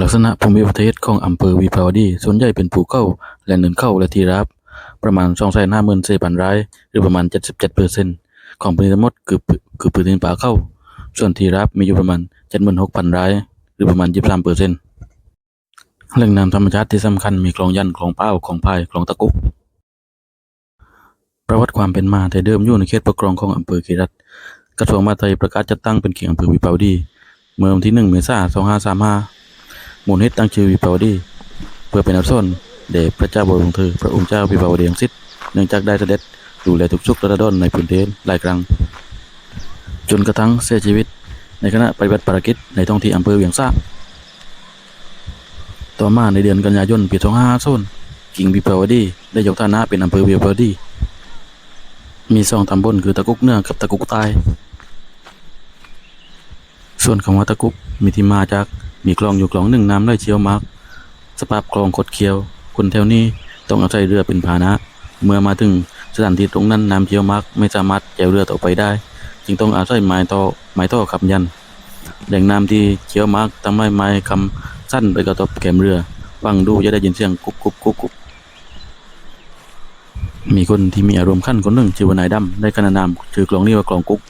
ลักษณะภูมิประเทศของอำเภอวิภาวดี ส่วนใหญ่เป็นภูเขาและเนินเขาและที่ราบประมาณ254,000ไร่หรือประมาณ 77%ของพื้นที่ทั้งหมดคือคือพื้นที่ป่าเขาส่วนที่ราบมีอยู่ประมาณ 76,000ไร่หรือประมาณ 23%แหล่งน้ำธรรมชาติที่สำคัญมีคลองยันคลองเป้าคลองพายคลองตะกุกประวัติความเป็นมาแต่เดิมอยู่ในเขตปกครองของอำเภอขีรัตกระทรวงมหาดไทยประกาศจัดตั้งเป็นเขตอำเภอวิภาวดี เมื่อวันที่1เมษายน2535 มูลเหตุตั้งชื่อวิภาวดี เพื่อเป็นอักษรแด่พระเจ้าบรมเธอพระองค์เจ้าวิภาวดีรังสิตเนื่องจากได้เสด็จดูแลทุกสุขระดนในพื้นที่หลายครั้ง จนกระทั่งเสียชีวิต ในขณะปฏิบัติภารกิจในท้องที่อำเภอเวียงสาต่อมาในเดือนกันยายนปี2550กิ่งวิภาวดีได้ยกฐานะเป็นอำเภอวิภาวดี มีสองตำบลคือตะกุกเหนือกับตะกุกใต้ส่วนคำว่าตะกุกมีที่มาจาก มีคลองอยู่คลองหนึ่งน้ำไหลเชี่ยวมาก สภาพคลองคดเคี้ยว คนแถวนี้ต้องอาศัยเรือเป็นพาหนะ เมื่อมาถึงสถานที่ตรงนั้นน้ำเชี่ยวมากไม่สามารถแจวเรือต่อไปได้ จึงต้องอาศัยไม้ต่อไม้ต่อขับยัน แหล่งน้ำที่เชี่ยวมากทำให้ไม้คำสั้นไปกระทบแขมเรือฟังดูจะได้ยินเสียงกุกกุกกุกกุกมีคนที่มีอารมณ์ขั้นคนหนึ่งชื่อว่านายดำได้ขนานนามชื่อกลองนี้ว่ากลองกุ๊ก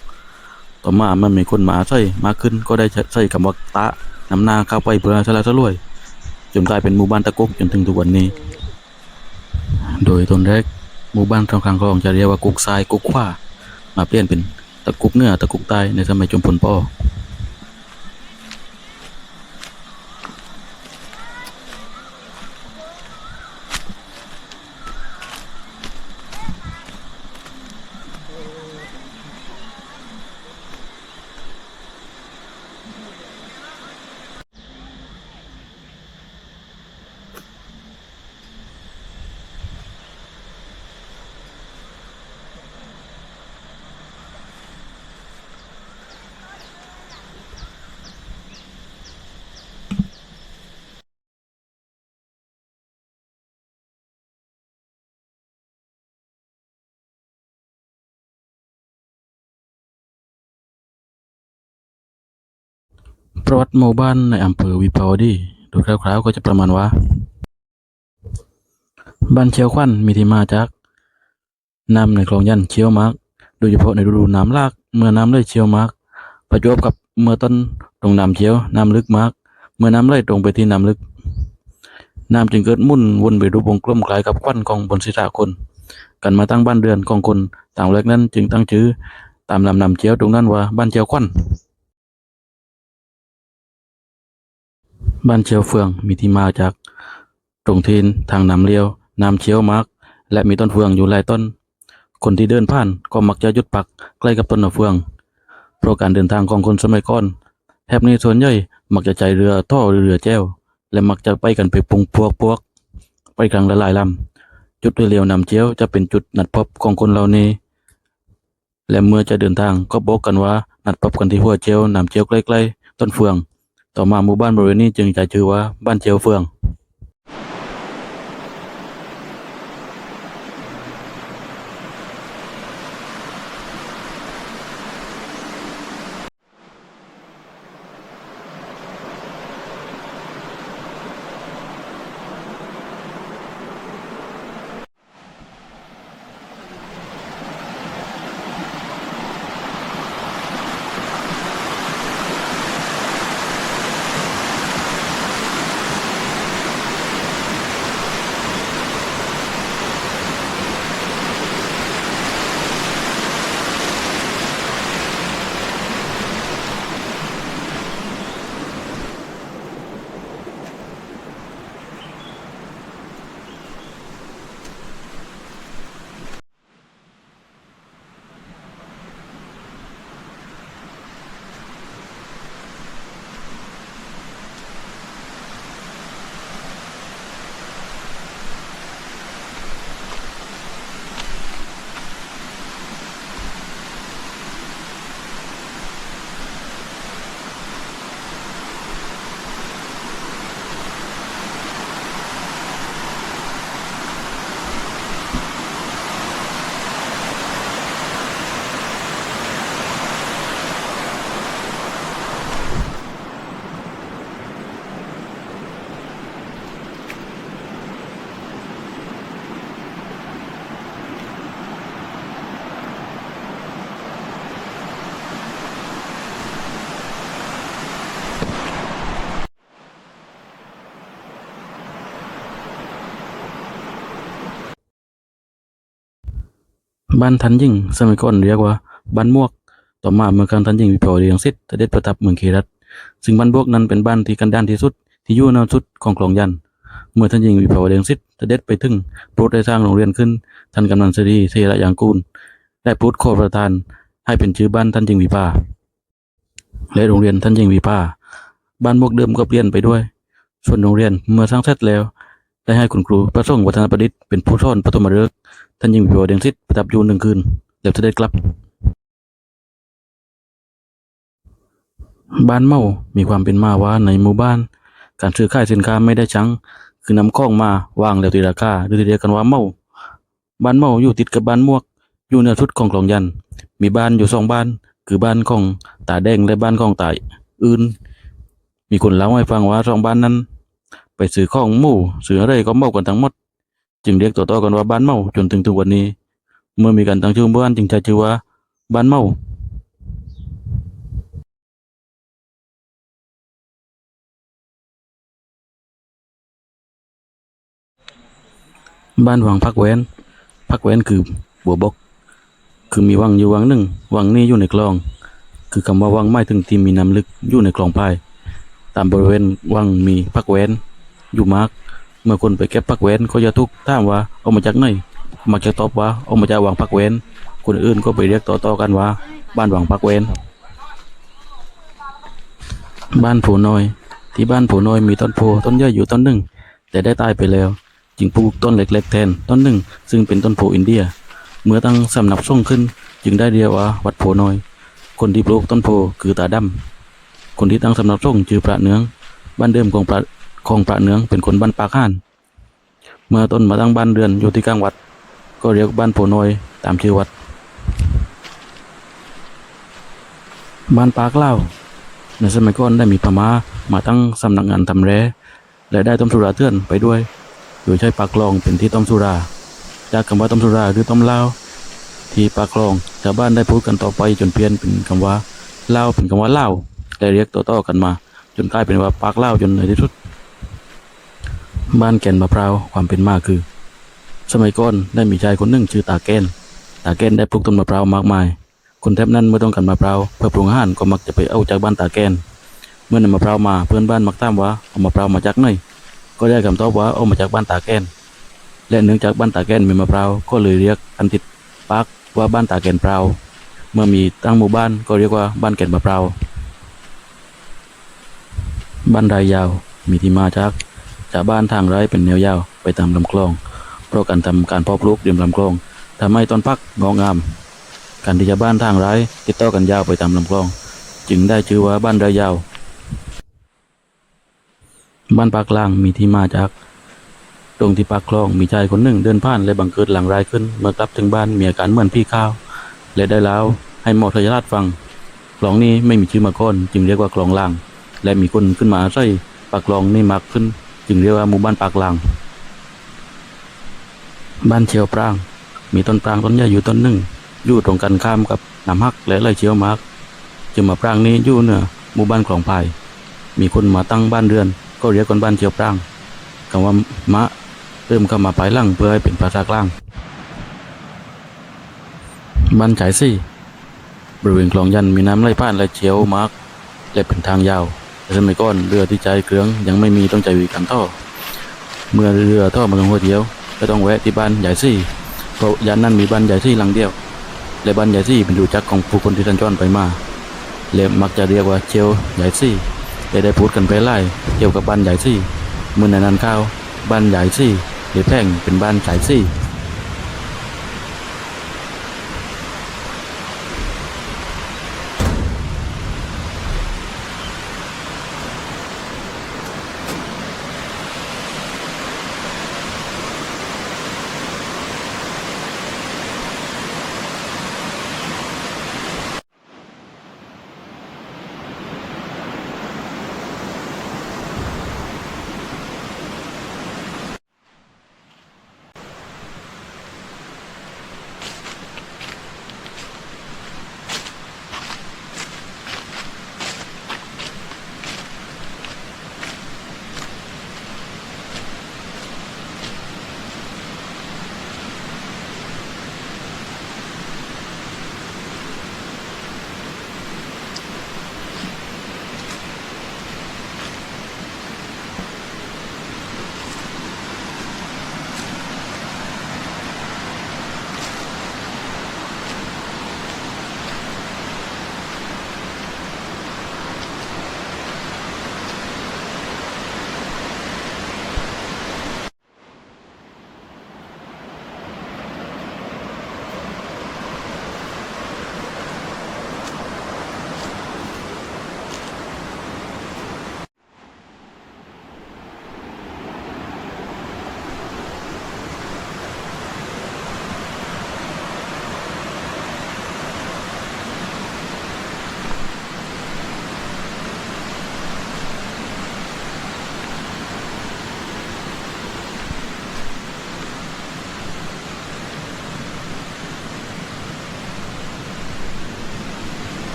ต่อมามันมีคนมาใส่มาขึ้นก็ได้ใส่คำว่าตะนำหน้าเข้าไปเพื่อสละสลวย จนกลายเป็นหมู่บ้านตะกุกจนถึงทุกวันนี้ โดยตอนแรกหมู่บ้านทางกลางคลองจะเรียกว่ากุกทรายกุกขวามาเปลี่ยนเป็นตะกุกเหนือตะกุกใต้ในสมัยจอมพลปอ ประวัติหมู่บ้านในอำเภอวิภาวดี โดยคร่าวๆก็จะประมาณว่า บ้านเชียวควันมีที่มาจากน้ำในคลองยันเชียวมากโดยเฉพาะในฤดูน้ำลาก เมื่อน้ำไหลเชียวมากประจวบกับเมื่อต้นตรงน้ำเชียวน้ำลึกมาก เมื่อน้ำไหลตรงไปที่น้ำลึก น้ำจึงเกิดมุ่นวนไปรูปวงกลมคล้ายกับควันของบนศีรษะคน กันมาตั้งบ้านเรือนของคนต่างแรกนั้นจึงตั้งชื่อตามลำน้ำเชียวตรงนั้นว่าบ้านเชียวควัน บ้านเชียวเฟืองมีที่มาจากตรงทีนทางน้ำเลี้ยวน้ำเชียวมากและมีต้นเฟืองอยู่หลายต้น คนที่เดินผ่านก็มักจะหยุดพักใกล้กับต้นเฟืองเพราะการเดินทางของคนสมัยก่อนแถบนี้ส่วนใหญ่มักจะใช้เรือท่อหรือเรือแจ้ว และมักจะไปกันไปปุงพวกพวก ไปครั้งละลายลำจุดเรียวน้ำเชียวจะเป็นจุดนัดพบของคนเหล่านี้ และเมื่อจะเดินทางก็บอกกันว่านัดพบกันที่หัวเจียวน้ำเจียวใกล้ๆต้นเฟือง ต่อมาหมู่บ้านบริเวณนี้จึงใช้ชื่อว่าบ้านเชียวเฟือง บ้านทันยิ่งสมัยก่อนเรียกว่าบ้านมวก ต่อมาเมื่อครั้งทันยิ่งวิภาวดีรังสิตเสด็จประทับเมืองเครัตซึ่งบ้านบวกนั้นเป็นบ้านที่กันดานที่สุด ที่อยู่แนวสุดของคลองยัน เมื่อท่านยิ่งวิภาวดีรังสิตเสด็จไปถึงโปรดได้สร้างโรงเรียนขึ้น ท่านกำนันเสรีเทระยางกูล ได้โปรดขอประทาน ให้เป็นชื่อบ้านท่านยิ่งวิภาและโรงเรียนท่านยิ่งวิภาบ้านบวกเดิมก็เปลี่ยนไปด้วย ส่วนโรงเรียนเมื่อสร้างเสร็จแล้ว ได้ให้คุณครู ประสงค์วัฒนประดิษฐ์เป็นผู้สอนปฐมฤกษ์ ท่านยิงวิภาวดีรังสิตประทับยู่หนึ่งคืนแล้วเสด็จกลับ บ้านเมา มีความเป็นมาว่าในหมู่บ้าน การซื้อขายสินค้าไม่ได้ชัง คือนำข้องมาวางแล้วตีราคาหรือที่เรียกกันว่าเมา บ้านเมาอยู่ติดกับบ้านมวก อยู่เหนือสุดของคลองยัน มีบ้านอยู่สองบ้าน คือบ้านของตาแดงและบ้านของตาอื่น มีคนเล่าให้ฟังว่าสองบ้านนั้น ไปซื้อของหมู่ซื้ออะไรก็เมากันทั้งหมด จึงเรียกต่อๆกันว่าบ้านเมาจนถึงทุกวันนี้ เมื่อมีการตั้งชื่อบ้านจึงใช้ชื่อว่า บ้านเมาบ้านวังพักแวนพักแวนคือบัวบก คือมีวังอยู่วังหนึ่งวังนี้อยู่ในคลอง คือคำว่าวังหมายถึงที่มีน้ำลึกอยู่ในคลองพาย ตามบริเวณวังมีพักแวนอยู่มาก เมื่อคนไปเก็บพักแว้นเขาจะทุกถามว่าเอามาจากไหนมักจะตอบว่าเอามาจากวังพักแว้นคนอื่นก็ไปเรียกต่อๆกันว่า บ้านวังพักแว้นบ้านผูน้อย ที่บ้านผูน้อยมีต้นโพต้นใหญ่อยู่ต้นหนึ่ง แต่ได้ตายไปแล้ว จึงปลูกต้นเล็ก ๆ แทนต้นหนึ่ง ซึ่งเป็นต้นโพอินเดีย เมื่อตั้งสำนักส่งขึ้น จึงได้เรียกว่าวัดโพน้อย คนที่ปลูกต้นโพคือตาดำคนที่ตั้งสำนักส่งชื่อพระเนื้อง บ้านเดิมของพระ ของพระเนืองเป็นคนบ้านปากห่าน เมื่อต้นมาตั้งบ้านเรือนอยู่ที่กลางวัด ก็เรียกบ้านโพน้อยตามชื่อวัด บ้านปากเล่าในสมัยก่อนได้มีพม่ามาตั้งสำนักงานทำแร่และได้ต้มสุราเถื่อนไปด้วย โดยใช้ปากคลองเป็นที่ต้มสุรา จากคำว่าต้มสุราหรือต้มเหล้าที่ปากคลองชาวบ้านได้พูดกันต่อไปจนเปลี่ยนเป็นคำว่าเหล้าเป็นคำว่าเหล้าได้เรียกต่อๆกันมา จนกลายเป็นว่าปากเหล้าจนในที่สุด บ้านแก่นมะพร้าวความเป็นมาคือ สมัยก่อนได้มีชายคนหนึ่งชื่อตาแก้น ตาแก้นได้ปลูกต้นมะพร้าวมากมาย คนแถบนั้นเมื่อต้องการมะพร้าวเพื่อปรุงอาหารก็มักจะไปเอาจากบ้านตาแก้น เมื่อนำมะพร้าวมาเพื่อนบ้านมักถามว่าเอามะพร้าวมาจากไหนก็ได้คำตอบว่าเอามาจากบ้านตาแก้น และเนื่องจากบ้านตาแก้นมีมะพร้าวก็เลยเรียกอันติดปากว่าบ้านตาแก้นพร้าวเมื่อมีตั้งหมู่บ้านก็เรียกว่าบ้านแก่นมะพร้าวบ้านรายยาวมีที่มาจาก จากบ้านทางไร่เป็นแนวยาวไปตามลำคลอง เพราะการทำการเพาะปลูกริมลำคลองทำให้ต้นพักงอกงาม การที่จะบ้านทางไร่ติดต่อกันยาวไปตามลำคลอง จึงได้ชื่อว่าบ้านไรายาว บ้านปากล่างมีที่มาจาก ตรงที่ปากคลองมีชายคนหนึ่งเดินผ่านและบังเกิดหลังร้ายขึ้น เมื่อกลับถึงบ้านมีอาการเหมือนพี่ข้าวและได้แล้วให้หมอทยราชฟังคลองนี้ไม่มีชื่อมาก่อนจึงเรียกว่าคลองล่าง และมีคนขึ้นมาอาศัยปากคลองนี้มากขึ้น จึงเรียกว่าหมู่บ้านปากล่างบ้านเชียวปราง มีต้นปรางต้นใหญ่อยู่ต้นหนึ่งอยู่ตรงกันข้ามกับน้ำฮักและไรเชียวมากจึงมาปรางนี้อยู่เหนือหมู่บ้านคลองพายมีคนมาตั้งบ้านเรือน ก็เรียกกันบ้านเชียวปรางคำว่ามะเริ่มเข้ามาภายหลังเพื่อให้เป็นภาษากลาง บ้านฉายซี่ บริเวณคลองยันมีน้ำไหลผ่านและเชียวมากและเป็นทางยาว สมัยก่อนเรือที่ใช้เครื่องยังไม่มีต้องใช้วิธีการท่อเมื่อเรือท่อมาลงหัวเดียวก็ต้องแวะที่บ้านใหญ่ซี่เพราะยันนั้นมีบ้านใหญ่ซี่หลังเดียว และบ้านใหญ่ซี่เป็นดูจักของผู้คนที่สัญจรไปมาและมักจะเรียกว่าเชียวใหญ่ซี่และได้พูดกันไปไล่เกี่ยวกับบ้านใหญ่ซี่เมื่อนานๆเข้าวบ้านใหญ่ซี่หรือแพ่งเป็นบ้านฉายซี่